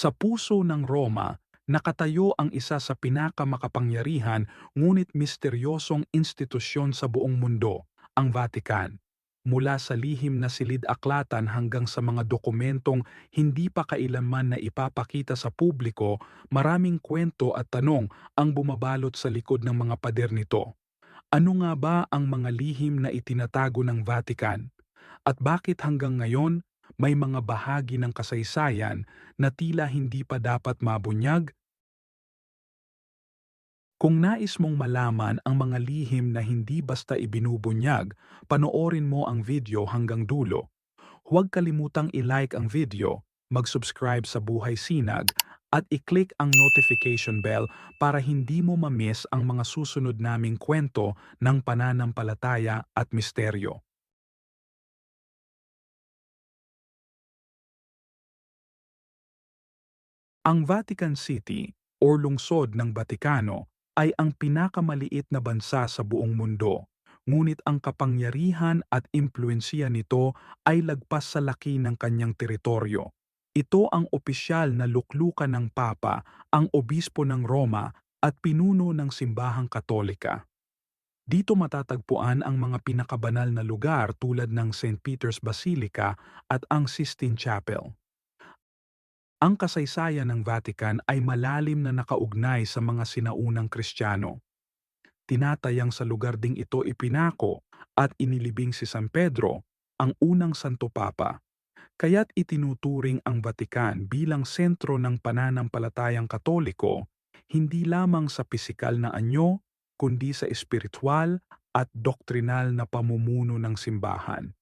Sa puso ng Roma, nakatayo ang isa sa pinakamakapangyarihan ngunit misteryosong institusyon sa buong mundo, ang Vatican. Mula sa lihim na silid-aklatan hanggang sa mga dokumentong hindi pa kailanman na ipapakita sa publiko, maraming kwento at tanong ang bumabalot sa likod ng mga pader nito. Ano nga ba ang mga lihim na itinatago ng Vatican? At bakit hanggang ngayon may mga bahagi ng kasaysayan na tila hindi pa dapat mabunyag? Kung nais mong malaman ang mga lihim na hindi basta ibinubunyag, panoorin mo ang video hanggang dulo. Huwag kalimutang i-like ang video, mag-subscribe sa Buhay Sinag, at i-click ang notification bell para hindi mo ma-miss ang mga susunod naming kwento ng pananampalataya at misteryo. Ang Vatican City o lungsod ng Batikano ay ang pinakamaliit na bansa sa buong mundo. Ngunit ang kapangyarihan at impluensya nito ay lagpas sa laki ng kanyang teritoryo. Ito ang opisyal na luklukan ng Papa, ang Obispo ng Roma at pinuno ng Simbahang Katolika. Dito matatagpuan ang mga pinakabanal na lugar tulad ng St. Peter's Basilica at ang Sistine Chapel. Ang kasaysayan ng Vatican ay malalim na nakaugnay sa mga sinaunang Kristiyano. Tinatayang sa lugar ding ito ipinako at inilibing si San Pedro, ang unang Santo Papa. Kaya't itinuturing ang Vatican bilang sentro ng pananampalatayang katoliko, hindi lamang sa pisikal na anyo, kundi sa espiritual at doktrinal na pamumuno ng simbahan.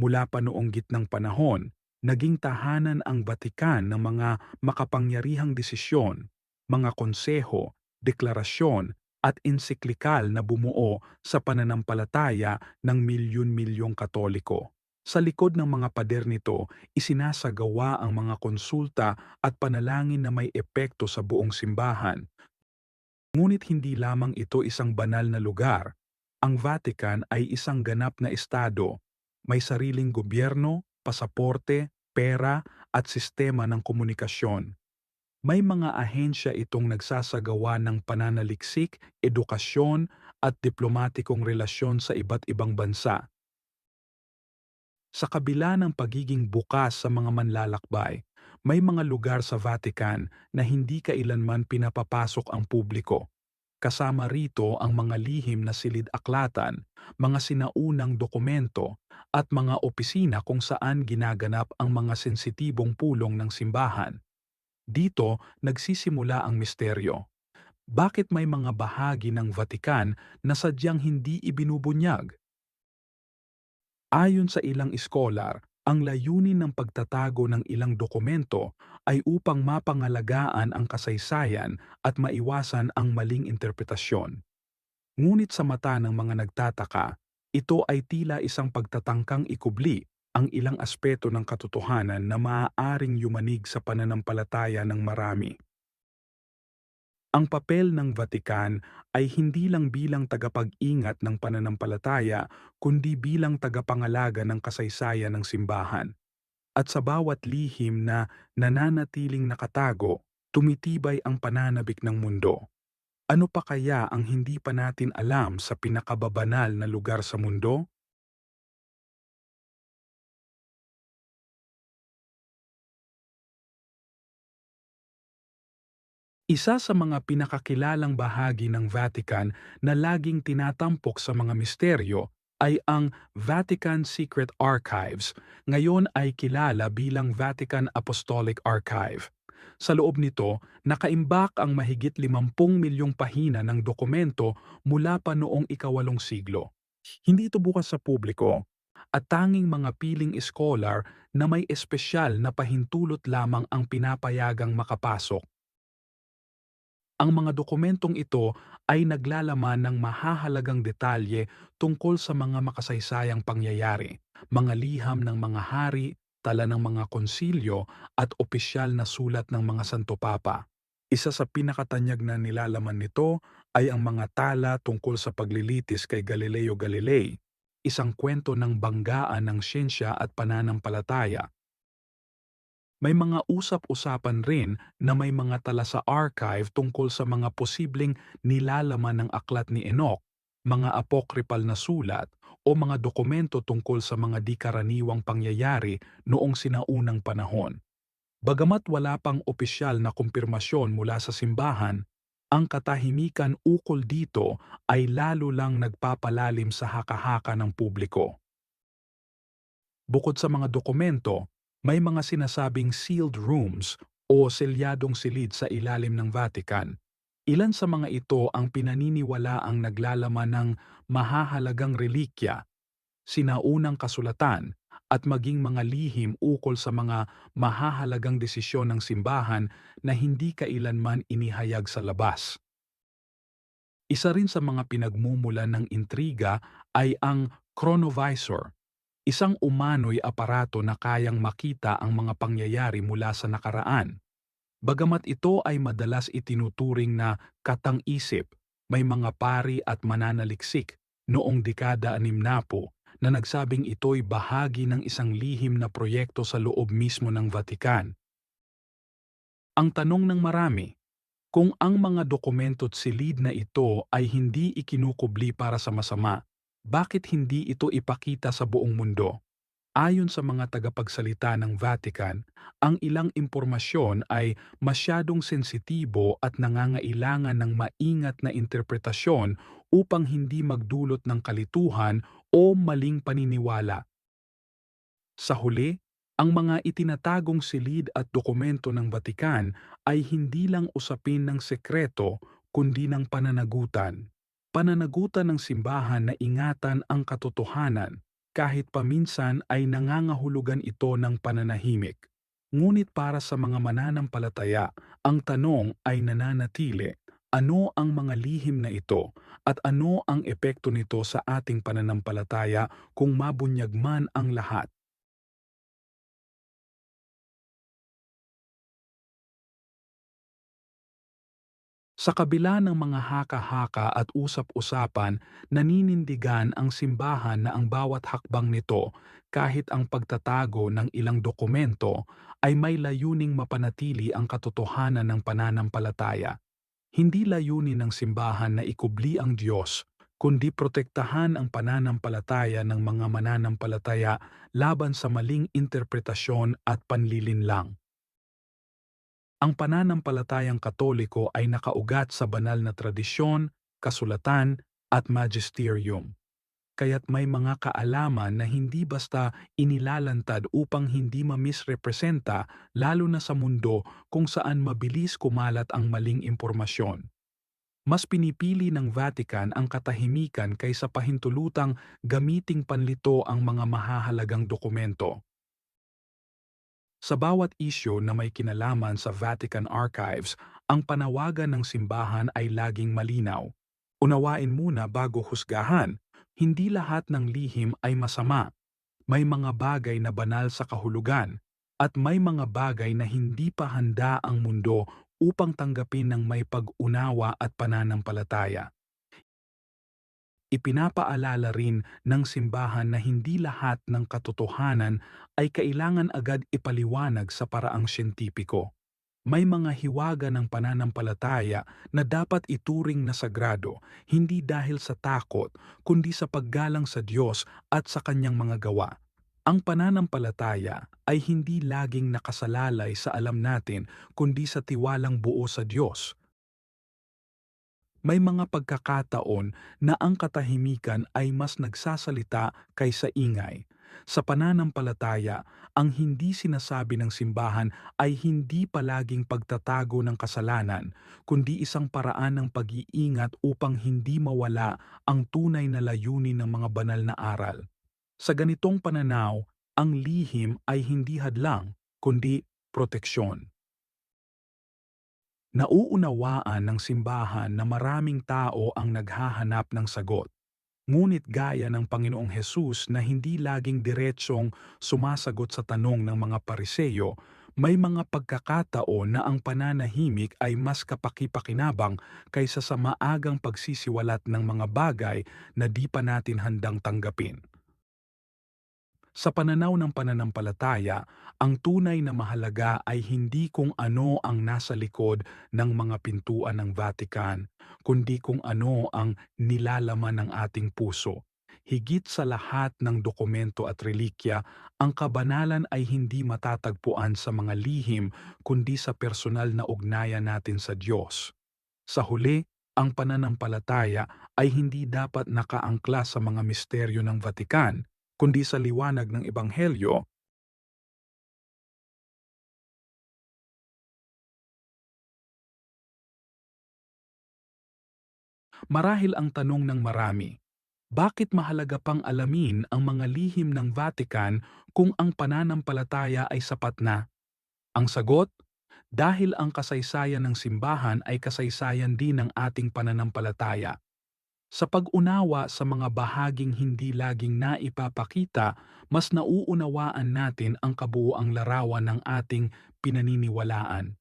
Mula pa noong gitnang panahon, naging tahanan ang Vatican ng mga makapangyarihang desisyon, mga konseho, deklarasyon at ensiklikal na bumuo sa pananampalataya ng milyon-milyong katoliko. Sa likod ng mga pader nito, isinasagawa ang mga konsulta at panalangin na may epekto sa buong simbahan. Ngunit hindi lamang ito isang banal na lugar. Ang Vatican ay isang ganap na estado. May sariling gobyerno, pasaporte, pera at sistema ng komunikasyon. May mga ahensya itong nagsasagawa ng pananaliksik, edukasyon at diplomatikong relasyon sa iba't ibang bansa. Sa kabila ng pagiging bukas sa mga manlalakbay, may mga lugar sa Vatican na hindi kailanman pinapapasok ang publiko. Kasama rito ang mga lihim na silid-aklatan, mga sinaunang dokumento, at mga opisina kung saan ginaganap ang mga sensitibong pulong ng simbahan. Dito nagsisimula ang misteryo. Bakit may mga bahagi ng Vatican na sadyang hindi ibinubunyag? Ayon sa ilang iskolar, ang layunin ng pagtatago ng ilang dokumento ay upang mapangalagaan ang kasaysayan at maiwasan ang maling interpretasyon. Ngunit sa mata ng mga nagtataka, ito ay tila isang pagtatangkang ikubli ang ilang aspeto ng katotohanan na maaaring yumanig sa pananampalataya ng marami. Ang papel ng Vatican ay hindi lang bilang tagapag-ingat ng pananampalataya kundi bilang tagapangalaga ng kasaysayan ng simbahan. At sa bawat lihim na nananatiling nakatago, tumitibay ang pananabik ng mundo. Ano pa kaya ang hindi pa natin alam sa pinakababanal na lugar sa mundo? Isa sa mga pinakakilalang bahagi ng Vatican na laging tinatampok sa mga misteryo ay ang Vatican Secret Archives, ngayon ay kilala bilang Vatican Apostolic Archive. Sa loob nito, nakaimbak ang mahigit 50 milyong pahina ng dokumento mula pa noong ikawalong siglo. Hindi ito bukas sa publiko, at tanging mga piling scholar na may espesyal na pahintulot lamang ang pinapayagang makapasok. Ang mga dokumentong ito ay naglalaman ng mahahalagang detalye tungkol sa mga makasaysayang pangyayari, mga liham ng mga hari, tala ng mga konsilyo at opisyal na sulat ng mga Santo Papa. Isa sa pinakatanyag na nilalaman nito ay ang mga tala tungkol sa paglilitis kay Galileo Galilei, isang kwento ng banggaan ng siyensya at pananampalataya May mga usap-usapan rin na may mga tala sa archive tungkol sa mga posibleng nilalaman ng aklat ni Enoch, mga apocryphal na sulat o mga dokumento tungkol sa mga di karaniwang pangyayari noong sinaunang panahon. Bagamat wala pang opisyal na kumpirmasyon mula sa simbahan, ang katahimikan ukol dito ay lalo lang nagpapalalim sa haka-haka ng publiko. Bukod sa mga dokumento, may mga sinasabing sealed rooms o selyadong silid sa ilalim ng Vatican. Ilan sa mga ito ang pinaniniwala ang naglalaman ng mahahalagang relikya, sinaunang kasulatan, at maging mga lihim ukol sa mga mahahalagang desisyon ng simbahan na hindi kailanman inihayag sa labas. Isa rin sa mga pinagmumulan ng intriga ay ang chronovisor Isang umano'y aparato na kayang makita ang mga pangyayari mula sa nakaraan. Bagamat ito ay madalas itinuturing na katang-isip, may mga pari at mananaliksik noong dekada 60 na nagsabing ito'y bahagi ng isang lihim na proyekto sa loob mismo ng Vatican. Ang tanong ng marami, kung ang mga dokumento't silid na ito ay hindi ikinukubli para sa masama, bakit hindi ito ipakita sa buong mundo? Ayon sa mga tagapagsalita ng Vatican, ang ilang impormasyon ay masyadong sensitibo at nangangailangan ng maingat na interpretasyon upang hindi magdulot ng kalituhan o maling paniniwala. Sa huli, ang mga itinatagong silid at dokumento ng Vatican ay hindi lang usapin ng sekreto kundi ng pananagutan pananagutan ng simbahan na ingatan ang katotohanan kahit paminsan ay nangangahulugan ito ng pananahimik. Ngunit para sa mga mananampalataya, ang tanong ay nananatili, ano ang mga lihim na ito at ano ang epekto nito sa ating pananampalataya kung mabunyag man ang lahat? Sa kabila ng mga haka-haka at usap-usapan, naninindigan ang simbahan na ang bawat hakbang nito, kahit ang pagtatago ng ilang dokumento, ay may layuning mapanatili ang katotohanan ng pananampalataya. Hindi layunin ng simbahan na ikubli ang Diyos, kundi protektahan ang pananampalataya ng mga mananampalataya laban sa maling interpretasyon at panlilinlang. Ang pananampalatayang katoliko ay nakaugat sa banal na tradisyon, kasulatan, at magisterium. Kaya't may mga kaalaman na hindi basta inilalantad upang hindi mamisrepresenta lalo na sa mundo kung saan mabilis kumalat ang maling impormasyon. Mas pinipili ng Vatican ang katahimikan kaysa pahintulutang gamiting panlito ang mga mahahalagang dokumento. Sa bawat isyo na may kinalaman sa Vatican Archives, ang panawagan ng simbahan ay laging malinaw. Unawain muna bago husgahan, hindi lahat ng lihim ay masama. May mga bagay na banal sa kahulugan, at may mga bagay na hindi pa handa ang mundo upang tanggapin ng may pag-unawa at pananampalataya. Ipinapaalala rin ng simbahan na hindi lahat ng katotohanan ay kailangan agad ipaliwanag sa paraang siyentipiko. May mga hiwaga ng pananampalataya na dapat ituring na sagrado hindi dahil sa takot kundi sa paggalang sa Diyos at sa kanyang mga gawa. Ang pananampalataya ay hindi laging nakasalalay sa alam natin kundi sa tiwalang buo sa Diyos may mga pagkakataon na ang katahimikan ay mas nagsasalita kaysa ingay. Sa pananampalataya, ang hindi sinasabi ng simbahan ay hindi palaging pagtatago ng kasalanan, kundi isang paraan ng pag-iingat upang hindi mawala ang tunay na layunin ng mga banal na aral. Sa ganitong pananaw, ang lihim ay hindi hadlang, kundi proteksyon. Nauunawaan ng simbahan na maraming tao ang naghahanap ng sagot. Ngunit gaya ng Panginoong Hesus na hindi laging diretsong sumasagot sa tanong ng mga pariseyo, may mga pagkakataon na ang pananahimik ay mas kapakipakinabang kaysa sa maagang pagsisiwalat ng mga bagay na di pa natin handang tanggapin. Sa pananaw ng pananampalataya, ang tunay na mahalaga ay hindi kung ano ang nasa likod ng mga pintuan ng Vatican, kundi kung ano ang nilalaman ng ating puso. Higit sa lahat ng dokumento at relikya, ang kabanalan ay hindi matatagpuan sa mga lihim kundi sa personal na ugnayan natin sa Diyos. Sa huli, ang pananampalataya ay hindi dapat nakaangkla sa mga misteryo ng Vatican, kundi sa liwanag ng Ebanghelyo Marahil ang tanong ng marami, bakit mahalaga pang alamin ang mga lihim ng Vatican kung ang pananampalataya ay sapat na? Ang sagot, dahil ang kasaysayan ng simbahan ay kasaysayan din ng ating pananampalataya. Sa pag-unawa sa mga bahaging hindi laging naipapakita, mas nauunawaan natin ang kabuuang larawan ng ating pinaniniwalaan.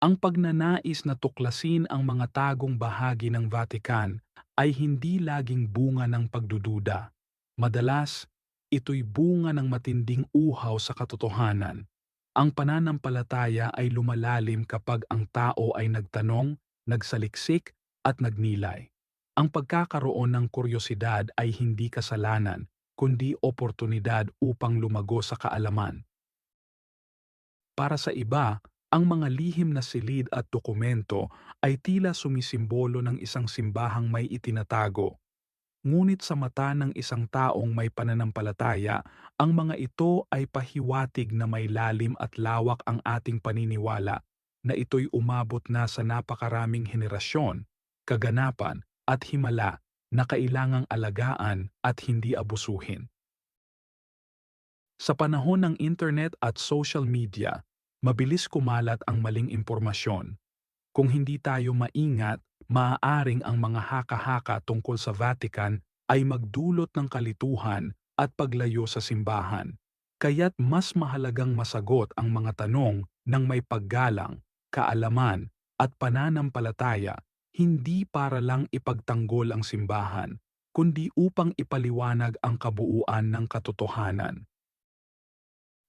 Ang pagnanais na tuklasin ang mga tagong bahagi ng Vatican ay hindi laging bunga ng pagdududa. Madalas, ito'y bunga ng matinding uhaw sa katotohanan. Ang pananampalataya ay lumalalim kapag ang tao ay nagtanong, nagsaliksik at nagnilay. Ang pagkakaroon ng kuryosidad ay hindi kasalanan, kundi oportunidad upang lumago sa kaalaman. Para sa iba, ang mga lihim na silid at dokumento ay tila sumisimbolo ng isang simbahang may itinatago. Ngunit sa mata ng isang taong may pananampalataya, ang mga ito ay pahiwatig na may lalim at lawak ang ating paniniwala na ito'y umabot na sa napakaraming henerasyon, kaganapan at himala na kailangang alagaan at hindi abusuhin. Sa panahon ng internet at social media, mabilis kumalat ang maling impormasyon. Kung hindi tayo maingat, maaaring ang mga haka-haka tungkol sa Vatican ay magdulot ng kalituhan at paglayo sa simbahan. Kaya't mas mahalagang masagot ang mga tanong ng may paggalang, kaalaman at pananampalataya hindi para lang ipagtanggol ang simbahan, kundi upang ipaliwanag ang kabuuan ng katotohanan.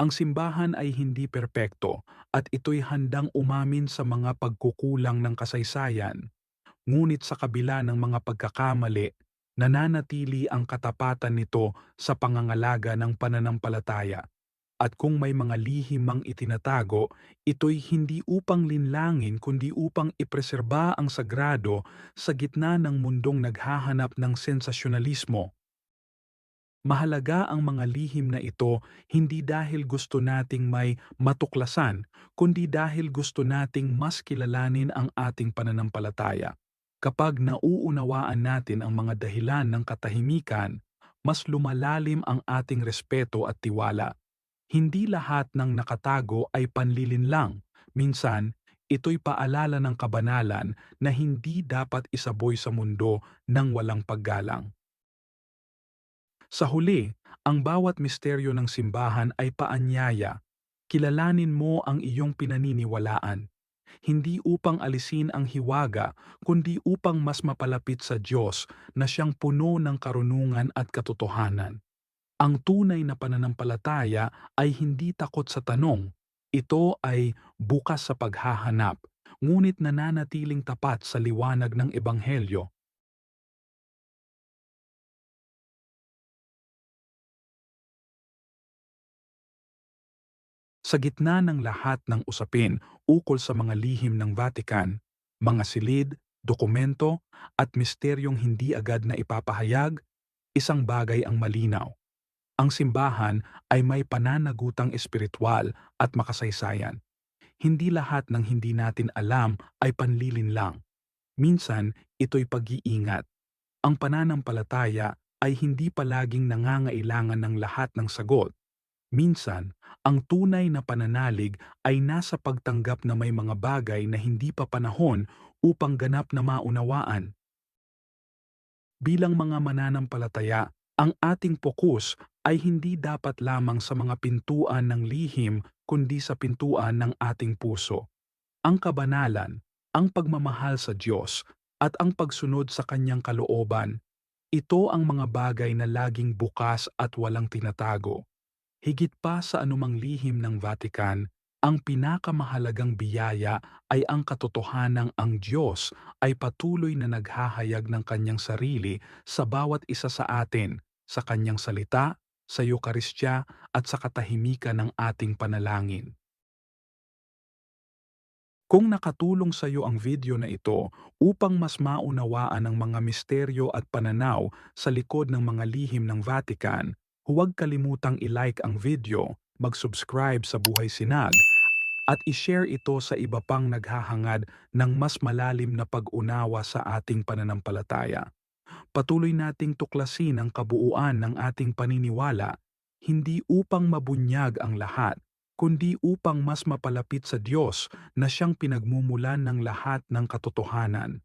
Ang simbahan ay hindi perpekto at ito'y handang umamin sa mga pagkukulang ng kasaysayan. Ngunit sa kabila ng mga pagkakamali, nananatili ang katapatan nito sa pangangalaga ng pananampalataya. At kung may mga lihim mang itinatago, ito'y hindi upang linlangin kundi upang ipreserba ang sagrado sa gitna ng mundong naghahanap ng sensasyonalismo Mahalaga ang mga lihim na ito hindi dahil gusto nating may matuklasan, kundi dahil gusto nating mas kilalanin ang ating pananampalataya. Kapag nauunawaan natin ang mga dahilan ng katahimikan, mas lumalalim ang ating respeto at tiwala. Hindi lahat ng nakatago ay panlilin lang. Minsan, ito'y paalala ng kabanalan na hindi dapat isaboy sa mundo ng walang paggalang. Sa huli, ang bawat misteryo ng simbahan ay paanyaya. Kilalanin mo ang iyong pinaniniwalaan. Hindi upang alisin ang hiwaga, kundi upang mas mapalapit sa Diyos na siyang puno ng karunungan at katotohanan. Ang tunay na pananampalataya ay hindi takot sa tanong. Ito ay bukas sa paghahanap, ngunit nananatiling tapat sa liwanag ng Ebanghelyo Sa gitna ng lahat ng usapin ukol sa mga lihim ng Vatican, mga silid, dokumento at misteryong hindi agad na ipapahayag, isang bagay ang malinaw. Ang simbahan ay may pananagutang espiritual at makasaysayan. Hindi lahat ng hindi natin alam ay panlilin lang. Minsan, ito'y pag-iingat. Ang pananampalataya ay hindi palaging nangangailangan ng lahat ng sagot Minsan, ang tunay na pananalig ay nasa pagtanggap na may mga bagay na hindi pa panahon upang ganap na maunawaan. Bilang mga mananampalataya, ang ating pokus ay hindi dapat lamang sa mga pintuan ng lihim kundi sa pintuan ng ating puso. Ang kabanalan, ang pagmamahal sa Diyos, at ang pagsunod sa kanyang kalooban Ito ang mga bagay na laging bukas at walang tinatago. Higit pa sa anumang lihim ng Vatican, ang pinakamahalagang biyaya ay ang katotohanang ang Diyos ay patuloy na naghahayag ng kanyang sarili sa bawat isa sa atin, sa kanyang salita, sa Eukaristya at sa katahimikan ng ating panalangin. Kung nakatulong sa iyo ang video na ito upang mas maunawaan ang mga misteryo at pananaw sa likod ng mga lihim ng Vatican, huwag kalimutang i-like ang video, mag-subscribe sa Buhay Sinag, at i-share ito sa iba pang naghahangad ng mas malalim na pag-unawa sa ating pananampalataya. Patuloy nating tuklasin ang kabuuan ng ating paniniwala, hindi upang mabunyag ang lahat, kundi upang mas mapalapit sa Diyos na siyang pinagmumulan ng lahat ng katotohanan.